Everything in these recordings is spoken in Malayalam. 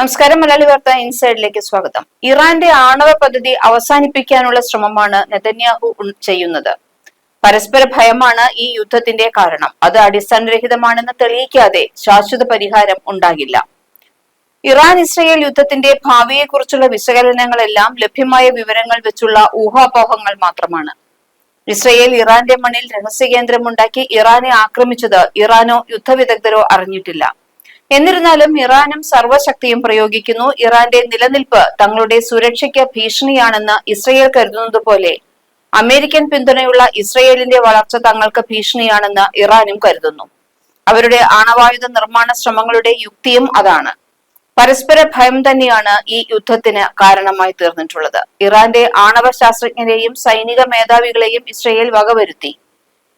നമസ്കാരം മലയാളി വാർത്ത ഇൻസൈഡിലേക്ക് സ്വാഗതം. ഇറാന്റെ ആണവ പദ്ധതി അവസാനിപ്പിക്കാനുള്ള ശ്രമമാണ് നെതന്യാഹു ചെയ്യുന്നത്. പരസ്പര ഭയമാണ് ഈ യുദ്ധത്തിന്റെ കാരണം. അത് അടിസ്ഥാനരഹിതമാണെന്ന് തെളിയിക്കാതെ ശാശ്വത പരിഹാരം ഉണ്ടാകില്ല. ഇറാൻ ഇസ്രയേൽ യുദ്ധത്തിന്റെ ഭാവിയെക്കുറിച്ചുള്ള വിശകലനങ്ങളെല്ലാം ലഭ്യമായ വിവരങ്ങൾ വെച്ചുള്ള ഊഹാപോഹങ്ങൾ മാത്രമാണ്. ഇസ്രയേൽ ഇറാന്റെ മണ്ണിൽ രഹസ്യ കേന്ദ്രമുണ്ടാക്കി ഇറാനെ ആക്രമിച്ചത് ഇറാനോ യുദ്ധവിദഗ്ധരോ അറിഞ്ഞിട്ടില്ല. എന്നിരുന്നാലും ഇറാനും സർവശക്തിയും പ്രയോഗിക്കുന്നു. ഇറാന്റെ നിലനിൽപ്പ് തങ്ങളുടെ സുരക്ഷയ്ക്ക് ഭീഷണിയാണെന്ന് ഇസ്രയേൽ കരുതുന്നത് പോലെ അമേരിക്കൻ പിന്തുണയുള്ള ഇസ്രയേലിന്റെ വളർച്ച തങ്ങൾക്ക് ഭീഷണിയാണെന്ന് ഇറാനും കരുതുന്നു. അവരുടെ ആണവായുധ നിർമ്മാണ ശ്രമങ്ങളുടെ യുക്തിയും അതാണ്. പരസ്പര ഭയം തന്നെയാണ് ഈ യുദ്ധത്തിന് കാരണമായി തീർന്നിട്ടുള്ളത്. ഇറാന്റെ ആണവ ശാസ്ത്രജ്ഞരെയും സൈനിക മേധാവികളെയും ഇസ്രയേൽ വകവരുത്തി.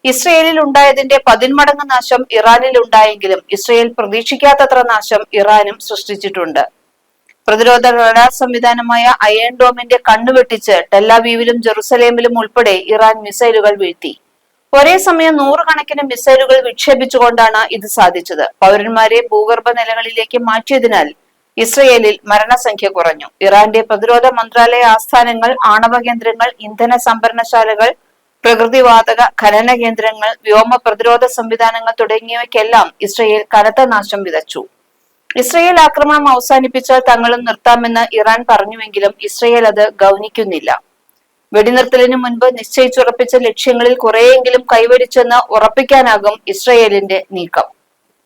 ഇസ്രയേലിൽ ഉണ്ടായതിന്റെ പതിന്മടങ്ങ് നാശം ഇറാനിൽ ഉണ്ടായെങ്കിലും ഇസ്രയേൽ പ്രതീക്ഷിക്കാത്തത്ര നാശം ഇറാനും സൃഷ്ടിച്ചിട്ടുണ്ട്. പ്രതിരോധ റഡാർ സംവിധാനമായ അയൺ ഡോമിന്റെ കണ്ണുവെട്ടിച്ച് ടെല്ലാവീവിലും ജെറുസലേമിലും ഉൾപ്പെടെ ഇറാൻ മിസൈലുകൾ വീഴ്ത്തി. ഒരേ സമയം നൂറുകണക്കിന് മിസൈലുകൾ വിക്ഷേപിച്ചുകൊണ്ടാണ് ഇത് സാധിച്ചത്. പൗരന്മാരെ ഭൂഗർഭ നിലകളിലേക്ക് മാറ്റിയതിനാൽ ഇസ്രയേലിൽ മരണസംഖ്യ കുറഞ്ഞു. ഇറാന്റെ പ്രതിരോധ മന്ത്രാലയ ആസ്ഥാനങ്ങൾ ആണവ കേന്ദ്രങ്ങൾ ഇന്ധന സംഭരണശാലകൾ പ്രകൃതിവാതക ഖനന കേന്ദ്രങ്ങൾ വ്യോമ പ്രതിരോധ സംവിധാനങ്ങൾ തുടങ്ങിയവയ്ക്കെല്ലാം ഇസ്രയേൽ കനത്ത നാശം വിതച്ചു. ഇസ്രയേൽ ആക്രമണം അവസാനിപ്പിച്ചാൽ തങ്ങളും നിർത്താമെന്ന് ഇറാൻ പറഞ്ഞുവെങ്കിലും ഇസ്രയേൽ അത് ഗൗനിക്കുന്നില്ല. വെടിനിർത്തലിന് മുൻപ് നിശ്ചയിച്ചുറപ്പിച്ച ലക്ഷ്യങ്ങളിൽ കുറെയെങ്കിലും കൈവരിച്ചെന്ന് ഉറപ്പിക്കാനാകും ഇസ്രയേലിന്റെ നീക്കം.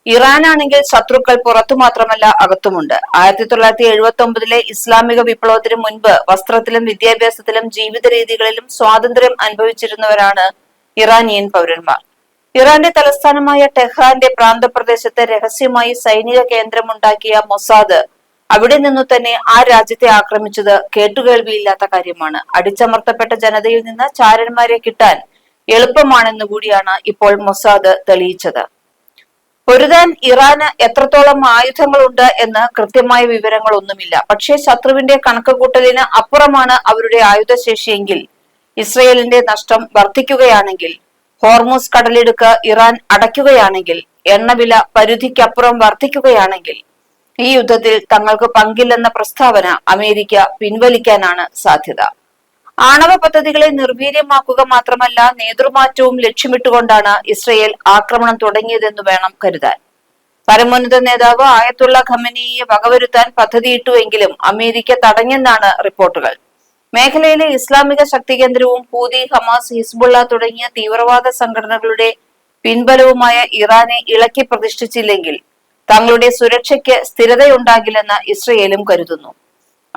ഇറാനാണെങ്കിൽ ശത്രുക്കൾ പുറത്തു മാത്രമല്ല അകത്തുമുണ്ട്. ആയിരത്തി തൊള്ളായിരത്തി എഴുപത്തി ഒമ്പതിലെ ഇസ്ലാമിക വിപ്ലവത്തിന് മുൻപ് വസ്ത്രത്തിലും വിദ്യാഭ്യാസത്തിലും ജീവിത രീതികളിലും സ്വാതന്ത്ര്യം അനുഭവിച്ചിരുന്നവരാണ് ഇറാനിയൻ പൗരന്മാർ. ഇറാന്റെ തലസ്ഥാനമായ ടെഹ്റാന്റെ പ്രാന്തപ്രദേശത്ത് രഹസ്യമായി സൈനിക കേന്ദ്രമുണ്ടാക്കിയ മൊസാദ് അവിടെ നിന്നു തന്നെ ആ രാജ്യത്തെ ആക്രമിച്ചത് കേട്ടുകേൾവിയില്ലാത്ത കാര്യമാണ്. അടിച്ചമർത്തപ്പെട്ട ജനതയിൽ നിന്ന് ചാരന്മാരെ കിട്ടാൻ എളുപ്പമാണെന്നുകൂടിയാണ് ഇപ്പോൾ മൊസാദ് തെളിയിച്ചത്. പൊരുതാൻ ഇറാന് എത്രത്തോളം ആയുധങ്ങളുണ്ട് എന്ന് കൃത്യമായ വിവരങ്ങളൊന്നുമില്ല. പക്ഷേ ശത്രുവിന്റെ കണക്കുകൂട്ടലിന് അപ്പുറമാണ് അവരുടെ ആയുധശേഷിയെങ്കിൽ ഇസ്രയേലിന്റെ നഷ്ടം വർദ്ധിക്കുകയാണെങ്കിൽ ഹോർമൂസ് കടലിടുക്ക് ഇറാൻ അടയ്ക്കുകയാണെങ്കിൽ എണ്ണവില പരിധിക്കപ്പുറം വർദ്ധിക്കുകയാണെങ്കിൽ ഈ യുദ്ധത്തിൽ തങ്ങൾക്ക് പങ്കില്ലെന്ന പ്രസ്താവന അമേരിക്ക പിൻവലിക്കാനാണ് സാധ്യത. ആണവ പദ്ധതികളെ നിർവീര്യമാക്കുക മാത്രമല്ല നേതൃമാറ്റവും ലക്ഷ്യമിട്ടുകൊണ്ടാണ് ഇസ്രയേൽ ആക്രമണം തുടങ്ങിയതെന്ന് വേണം കരുതാൻ. പരമോന്നത നേതാവ് ആയത്തുള്ള ഖമനിയെ വകവരുത്താൻ പദ്ധതിയിട്ടുവെങ്കിലും അമേരിക്ക തടഞ്ഞെന്നാണ് റിപ്പോർട്ടുകൾ. മേഖലയിലെ ഇസ്ലാമിക ശക്തി കേന്ദ്രവും ഹൂതി ഹമാസ് ഹിസ്ബുള്ള തുടങ്ങിയ തീവ്രവാദ സംഘടനകളുടെ പിൻബലവുമായ ഇറാനെ ഇളക്കി പ്രതിഷ്ഠിച്ചില്ലെങ്കിൽ തങ്ങളുടെ സുരക്ഷയ്ക്ക് സ്ഥിരതയുണ്ടാകില്ലെന്ന് ഇസ്രയേലും കരുതുന്നു.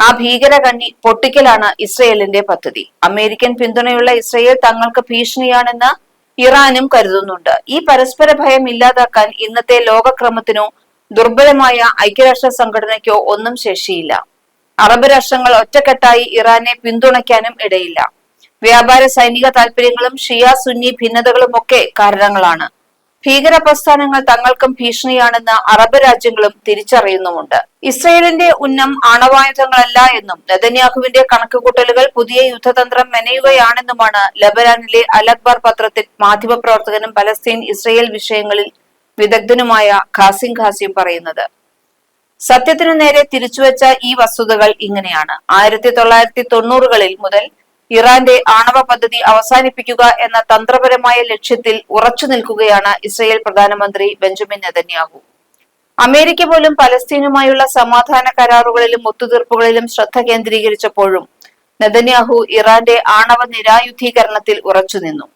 ആ ഭീകര കണ്ണി പൊട്ടിക്കലാണ് ഇസ്രയേലിന്റെ പദ്ധതി. അമേരിക്കൻ പിന്തുണയുള്ള ഇസ്രയേൽ തങ്ങൾക്ക് ഭീഷണിയാണെന്ന് ഇറാനും കരുതുന്നുണ്ട്. ഈ പരസ്പര ഭയം ഇല്ലാതാക്കാൻ ഇന്നത്തെ ലോകക്രമത്തിനോ ദുർബലമായ ഐക്യരാഷ്ട്ര സംഘടനയ്ക്കോ ഒന്നും ശേഷിയില്ല. അറബ് രാഷ്ട്രങ്ങൾ ഒറ്റക്കെട്ടായി ഇറാനെ പിന്തുണയ്ക്കാനും ഇടയില്ല. വ്യാപാര സൈനിക താൽപര്യങ്ങളും ഷിയ സുന്നി ഭിന്നതകളും ഒക്കെ കാരണങ്ങളാണ്. ഭീകര പ്രസ്ഥാനങ്ങൾ തങ്ങൾക്കും ഭീഷണിയാണെന്ന് അറബ് രാജ്യങ്ങളും തിരിച്ചറിയുന്നുമുണ്ട്. ഇസ്രയേലിന്റെ ഉന്നം ആണവായുധങ്ങളല്ല എന്നും നെതന്യാഹുവിന്റെ കണക്കുകൂട്ടലുകൾ പുതിയ യുദ്ധതന്ത്രം മെനയുകയാണെന്നുമാണ് ലബനാനിലെ അലക്ബർ പത്രത്തിൽ മാധ്യമപ്രവർത്തകനും പലസ്തീൻ ഇസ്രയേൽ വിഷയങ്ങളിൽ വിദഗ്ധനുമായ ഖാസിം ഖാസിം പറയുന്നത്. സത്യത്തിനു നേരെ തിരിച്ചുവെച്ച ഈ വസ്തുതകൾ ഇങ്ങനെയാണ്. ആയിരത്തി തൊള്ളായിരത്തി തൊണ്ണൂറുകളിൽ മുതൽ ഇറാന്റെ ആണവ പദ്ധതി അവസാനിപ്പിക്കുക എന്ന തന്ത്രപരമായ ലക്ഷ്യത്തിൽ ഉറച്ചു നിൽക്കുകയാണ് ഇസ്രയേൽ പ്രധാനമന്ത്രി ബെഞ്ചമിൻ നെതന്യാഹു. അമേരിക്ക പോലും പലസ്തീനുമായുള്ള സമാധാന കരാറുകളിലും ഒത്തുതീർപ്പുകളിലും ശ്രദ്ധ കേന്ദ്രീകരിച്ചപ്പോഴും നെതന്യാഹു ഇറാന്റെ ആണവ നിരായുധീകരണത്തിൽ ഉറച്ചുനിന്നു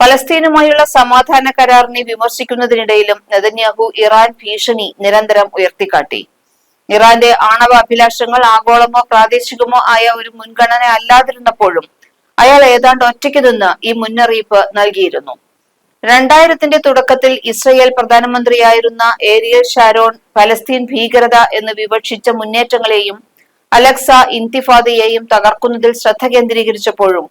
പലസ്തീനുമായുള്ള സമാധാന കരാറിനെ വിമർശിക്കുന്നതിനിടയിലും നെതന്യാഹു ഇറാൻ ഭീഷണി നിരന്തരം ഉയർത്തിക്കാട്ടി. ഇറാന്റെ ആണവ അഭിലാഷങ്ങൾ ആഗോളമോ പ്രാദേശികമോ ആയ ഒരു മുൻഗണന അല്ലാതിരുന്നപ്പോഴും അയാൾ ഏതാണ്ട് ഒറ്റയ്ക്ക് നിന്ന് ഈ മുന്നറിയിപ്പ് നൽകിയിരുന്നു. രണ്ടായിരത്തിന്റെ തുടക്കത്തിൽ ഇസ്രയേൽ പ്രധാനമന്ത്രിയായിരുന്ന ഏരിയൽ ഷാരോൺ പലസ്തീൻ ഭീകരത എന്ന് വിവക്ഷിച്ച മുന്നേറ്റങ്ങളെയും അലക്സ ഇന്തിഫാദയെയും തകർക്കുന്നതിൽ ശ്രദ്ധ കേന്ദ്രീകരിച്ചപ്പോഴും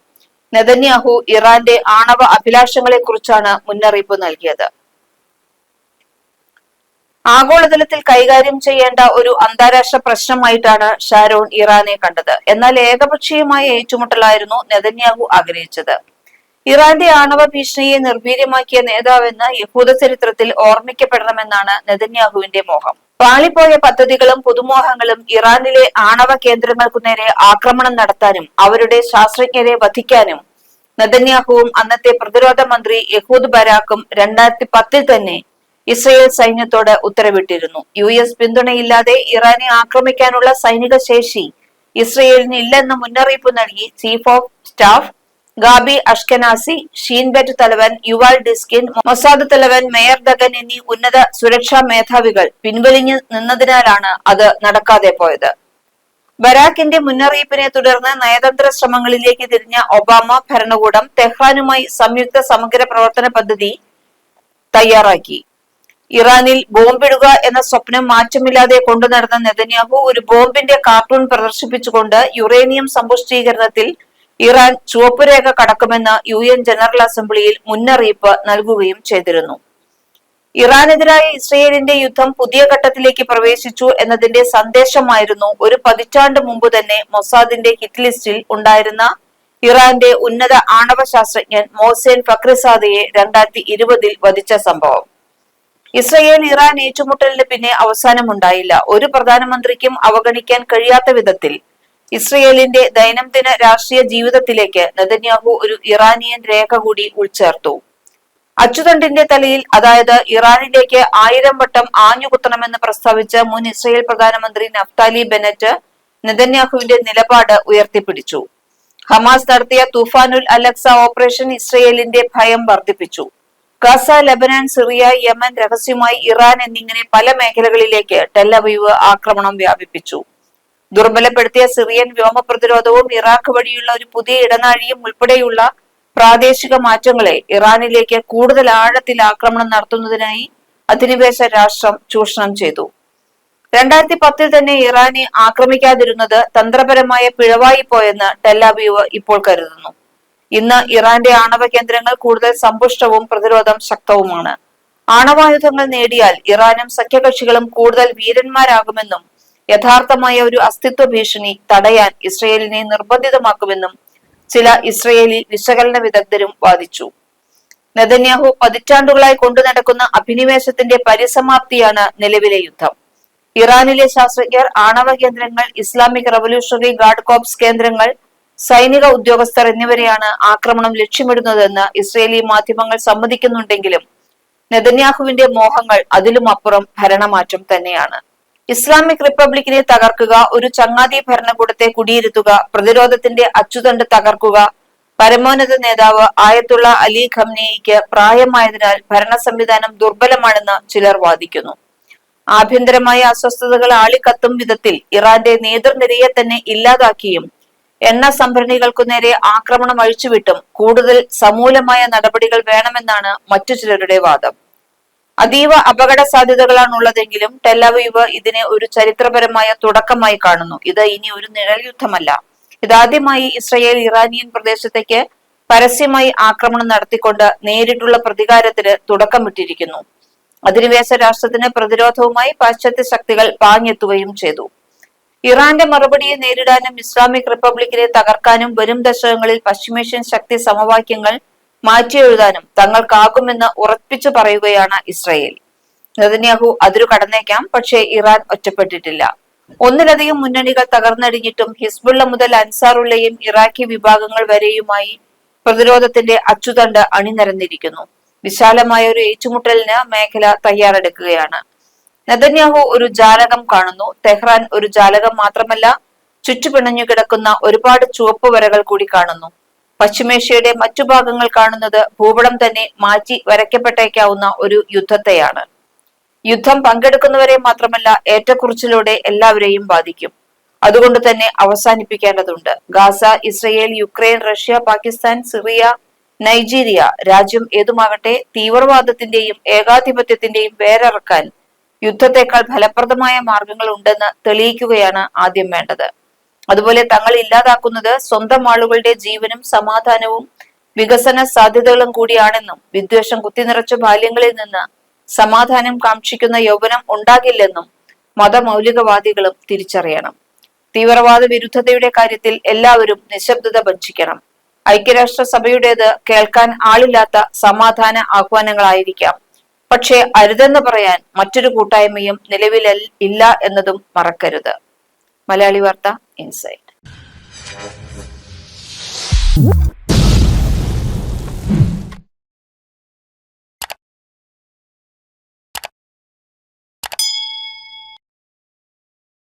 നെതന്യാഹു ഇറാന്റെ ആണവ അഭിലാഷങ്ങളെക്കുറിച്ചാണ് മുന്നറിയിപ്പ് നൽകിയത്. ആഗോളതലത്തിൽ കൈകാര്യം ചെയ്യേണ്ട ഒരു അന്താരാഷ്ട്ര പ്രശ്നമായിട്ടാണ് ഷാരോൺ ഇറാനെ കണ്ടത്. എന്നാൽ ഏകപക്ഷീയമായ ഏറ്റുമുട്ടലായിരുന്നു നെതന്യാഹു ആഗ്രഹിച്ചത്. ഇറാന്റെ ആണവ ഭീഷണിയെ നിർവീര്യമാക്കിയ നേതാവെന്ന് യഹൂദ ചരിത്രത്തിൽ ഓർമ്മിക്കപ്പെടണമെന്നാണ് നെതന്യാഹുവിന്റെ മോഹം. പാളിപ്പോയ പദ്ധതികളും പുതുമോഹങ്ങളും ഇറാനിലെ ആണവ കേന്ദ്രങ്ങൾക്കു നേരെ ആക്രമണം നടത്താനും അവരുടെ ശാസ്ത്രജ്ഞരെ വധിക്കാനും നെതന്യാഹുവും അന്നത്തെ പ്രതിരോധ മന്ത്രി യഹൂദ് ബരാക്കും രണ്ടായിരത്തി പത്തിൽ തന്നെ ഇസ്രയേൽ സൈന്യത്തോട് ഉത്തരവിട്ടിരുന്നു. യു എസ് പിന്തുണയില്ലാതെ ഇറാനെ ആക്രമിക്കാനുള്ള സൈനിക ശേഷി ഇസ്രയേലിന് ഇല്ലെന്ന് മുന്നറിയിപ്പ് നൽകി chief of staff Gabi Ashkenazi Shin Bet തലവൻ യുവാൽ ഡിസ്കിൻ മൊസാദ് തലവൻ മേയർ ദഗൻ എന്നീ ഉന്നത സുരക്ഷാ മേധാവികൾ പിൻവലിഞ്ഞു നിന്നതിനാലാണ് അത് നടക്കാതെ പോയത്. ബരാക്കിന്റെ മുന്നറിയിപ്പിനെ തുടർന്ന് നയതന്ത്ര ശ്രമങ്ങളിലേക്ക് തിരിഞ്ഞ ഒബാമ ഭരണകൂടം തെഹ്റാനുമായി സംയുക്ത സമഗ്ര പ്രവർത്തന പദ്ധതി തയ്യാറാക്കി. ഇറാനിൽ ബോംബിടുക എന്ന സ്വപ്നം മാറ്റമില്ലാതെ കൊണ്ടു നടന്ന നെതന്യാഹു ഒരു ബോംബിന്റെ കാർട്ടൂൺ പ്രദർശിപ്പിച്ചുകൊണ്ട് യുറേനിയം സമ്പുഷ്ടീകരണത്തിൽ ഇറാൻ ചുവപ്പുരേഖ കടക്കുമെന്ന് യു എൻ ജനറൽ അസംബ്ലിയിൽ മുന്നറിയിപ്പ് നൽകുകയും ചെയ്തിരുന്നു. ഇറാനെതിരായ ഇസ്രയേലിന്റെ യുദ്ധം പുതിയ ഘട്ടത്തിലേക്ക് പ്രവേശിച്ചു എന്നതിന്റെ സന്ദേശമായിരുന്നു ഒരു പതിറ്റാണ്ട് മുമ്പ് തന്നെ മൊസാദിന്റെ ഹിറ്റ് ലിസ്റ്റിൽ ഉണ്ടായിരുന്ന ഇറാന്റെ ഉന്നത ആണവ ശാസ്ത്രജ്ഞൻ മോസേൻ ഫക്രിസാദയെ രണ്ടായിരത്തി ഇരുപതിൽ വധിച്ച സംഭവം. ഇസ്രയേൽ ഇറാൻ ഏറ്റുമുട്ടലിന് പിന്നെ അവസാനമുണ്ടായില്ല. ഒരു പ്രധാനമന്ത്രിക്കും അവഗണിക്കാൻ കഴിയാത്ത വിധത്തിൽ ഇസ്രയേലിന്റെ ദൈനംദിന രാഷ്ട്രീയ ജീവിതത്തിലേക്ക് നെതന്യാഹു ഒരു ഇറാനിയൻ രേഖ കൂടി ഉൾച്ചേർത്തു. അച്ചുതണ്ടിന്റെ തലയിൽ അതായത് ഇറാനിലേക്ക് ആയിരം വട്ടം ആഞ്ഞുകുത്തണമെന്ന് പ്രസ്താവിച്ച മുൻ ഇസ്രയേൽ പ്രധാനമന്ത്രി നഫ്താലി ബെനറ്റ് നെതന്യാഹുവിന്റെ നിലപാട് ഉയർത്തിപ്പിടിച്ചു. ഹമാസ് നടത്തിയ തുഫാനുൽ അലക്സ ഓപ്പറേഷൻ ഇസ്രയേലിന്റെ ഭയം വർദ്ധിപ്പിച്ചു. ഗസ ലബനാൻ സിറിയ യമൻ രഹസ്യമായി ഇറാൻ എന്നിങ്ങനെ പല മേഖലകളിലേക്ക് ടെല്ലവീവ് ആക്രമണം വ്യാപിപ്പിച്ചു. ദുർബലപ്പെടുത്തിയ സിറിയൻ വ്യോമ പ്രതിരോധവും ഇറാഖ് വഴിയുള്ള ഒരു പുതിയ ഇടനാഴിയും ഉൾപ്പെടെയുള്ള പ്രാദേശിക മാറ്റങ്ങളെ ഇറാനിലേക്ക് കൂടുതൽ ആഴത്തിൽ ആക്രമണം നടത്തുന്നതിനായി അധിനിവേശ രാഷ്ട്രം ചൂഷണം ചെയ്തു. രണ്ടായിരത്തി പത്തിൽ തന്നെ ഇറാനെ ആക്രമിക്കാതിരുന്നത് തന്ത്രപരമായ പിഴവായി പോയെന്ന് ടെല്ലാബീവ് ഇപ്പോൾ കരുതുന്നു. ഇന്ന് ഇറാന്റെ ആണവ കേന്ദ്രങ്ങൾ കൂടുതൽ സമ്പുഷ്ടവും പ്രതിരോധം ശക്തവുമാണ്. ആണവായുധങ്ങൾ നേടിയാൽ ഇറാനും സഖ്യകക്ഷികളും കൂടുതൽ വീരന്മാരാകുമെന്നും യഥാർത്ഥമായ ഒരു അസ്തിത്വ ഭീഷണി തടയാൻ ഇസ്രയേലിനെ നിർബന്ധിതമാക്കുമെന്നും ചില ഇസ്രയേലി വിശകലന വിദഗ്ധരും വാദിച്ചു. നെതന്യാഹു പതിറ്റാണ്ടുകളായി കൊണ്ടു നടക്കുന്ന അഭിനിവേശത്തിന്റെ പരിസമാപ്തിയാണ് നിലവിലെ യുദ്ധം. ഇറാനിലെ ശാസ്ത്രജ്ഞർ ആണവ കേന്ദ്രങ്ങൾ ഇസ്ലാമിക് റവല്യൂഷണറി ഗാർഡ് കോപ്സ് കേന്ദ്രങ്ങൾ സൈനിക ഉദ്യോഗസ്ഥർ എന്നിവരെയാണ് ആക്രമണം ലക്ഷ്യമിടുന്നതെന്ന് ഇസ്രയേലി മാധ്യമങ്ങൾ സമ്മതിക്കുന്നുണ്ടെങ്കിലും നെതന്യാഹുവിന്റെ മോഹങ്ങൾ അതിലും അപ്പുറം ഭരണമാറ്റം തന്നെയാണ്. ഇസ്ലാമിക് റിപ്പബ്ലിക്കിനെ തകർക്കുക ഒരു ചങ്ങാതി ഭരണകൂടത്തെ കുടിയിരുത്തുക പ്രതിരോധത്തിന്റെ അച്ചുതണ്ട് തകർക്കുക പരമോന്നത നേതാവ് ആയത്തുള്ള അലി ഖംനേയിക്ക് പ്രായമായതിനാൽ ഭരണ സംവിധാനം ദുർബലമാണെന്ന് ചിലർ വാദിക്കുന്നു. ആഭ്യന്തരമായ അസ്വസ്ഥതകൾ ആളിക്കത്തും വിധത്തിൽ ഇറാന്റെ നേതൃനിരയെ തന്നെ ഇല്ലാതാക്കിയും എണ്ണ സംഭരണികൾക്കു നേരെ ആക്രമണം അഴിച്ചുവിട്ടും കൂടുതൽ സമൂലമായ നടപടികൾ വേണമെന്നാണ് മറ്റു ചിലരുടെ വാദം. അതീവ അപകട സാധ്യതകളാണുള്ളതെങ്കിലും ടെലവീവ് ഇതിനെ ഒരു ചരിത്രപരമായ തുടക്കമായി കാണുന്നു. ഇത് ഇനി ഒരു നിഴൽ യുദ്ധമല്ല. ഇതാദ്യമായി ഇസ്രയേൽ ഇറാനിയൻ പ്രദേശത്തേക്ക് പരസ്യമായി ആക്രമണം നടത്തിക്കൊണ്ട് നേരിട്ടുള്ള പ്രതികാരത്തിന് തുടക്കമിട്ടിരിക്കുന്നു. അധിനിവേശ രാഷ്ട്രത്തിന് പ്രതിരോധവുമായി പാശ്ചാത്യ ശക്തികൾ പാഞ്ഞെത്തുകയും ചെയ്തു. ഇറാന്റെ മറുപടിയെ നേരിടാനും ഇസ്ലാമിക് റിപ്പബ്ലിക്കിനെ തകർക്കാനും വരും ദശകങ്ങളിൽ പശ്ചിമേഷ്യൻ ശക്തി സമവാക്യങ്ങൾ മാറ്റിയെഴുതാനും തങ്ങൾക്കാകുമെന്ന് ഉറപ്പിച്ചു പറയുകയാണ് ഇസ്രയേൽ. നെതന്യാഹു അതിരു കടന്നേക്കാം പക്ഷേ ഇറാൻ ഒറ്റപ്പെട്ടിട്ടില്ല. ഒന്നിലധികം മുന്നണികൾ തകർന്നടിഞ്ഞിട്ടും ഹിസ്ബുള്ള മുതൽ അൻസാറുള്ളയും ഇറാഖി വിഭാഗങ്ങൾ വരെയുമായി പ്രതിരോധത്തിന്റെ അച്ചുതണ്ട് അണിനിരന്നിരിക്കുന്നു. വിശാലമായ ഒരു ഏറ്റുമുട്ടലിന് മേഖല തയ്യാറെടുക്കുകയാണ്. നെതന്യാഹു ഒരു ജാലകം കാണുന്നു. തെഹ്റാൻ ഒരു ജാലകം മാത്രമല്ല ചുറ്റുപിണഞ്ഞു കിടക്കുന്ന ഒരുപാട് ചുവപ്പ് വരകൾ കൂടി കാണുന്നു. പശ്ചിമേഷ്യയുടെ മറ്റു ഭാഗങ്ങൾ കാണുന്നത് ഭൂപടം തന്നെ മാറ്റി വരയ്ക്കപ്പെട്ടേക്കാവുന്ന ഒരു യുദ്ധത്തെയാണ്. യുദ്ധം പങ്കെടുക്കുന്നവരെ മാത്രമല്ല ഏറ്റക്കുറിച്ചിലൂടെ എല്ലാവരെയും ബാധിക്കും. അതുകൊണ്ട് തന്നെ അവസാനിപ്പിക്കേണ്ടതുണ്ട്. Gaza Israel Ukraine Russia Pakistan Syria Nigeria രാജ്യം ഏതുമാകട്ടെ തീവ്രവാദത്തിന്റെയും ഏകാധിപത്യത്തിന്റെയും വേരറക്കാൻ യുദ്ധത്തെക്കാൾ ഫലപ്രദമായ മാർഗങ്ങൾ ഉണ്ടെന്ന് തെളിയിക്കുകയാണ് ആദ്യം വേണ്ടത്. അതുപോലെ തങ്ങൾ ഇല്ലാതാക്കുന്നത് സ്വന്തം ആളുകളുടെ ജീവനും സമാധാനവും വികസന സാധ്യതകളും കൂടിയാണെന്നും വിദ്വേഷം കുത്തിനിറച്ച ബാല്യങ്ങളിൽ നിന്ന് സമാധാനം കാക്ഷിക്കുന്ന യൗവനം ഉണ്ടാകില്ലെന്നും മതമൗലികവാദികളും തിരിച്ചറിയണം. തീവ്രവാദ വിരുദ്ധതയുടെ കാര്യത്തിൽ എല്ലാവരും നിശബ്ദത ഭക്ഷിക്കണം ഐക്യരാഷ്ട്ര സഭയുടേത് കേൾക്കാൻ ആളില്ലാത്ത സമാധാന ആഹ്വാനങ്ങളായിരിക്കാം പക്ഷേ അരുതെന്ന് പറയാൻ മറ്റൊരു കൂട്ടായ്മയും നിലവിൽ ഇല്ല എന്നതും മറക്കരുത്. മലയാളി വാർത്ത ഇൻസൈറ്റ്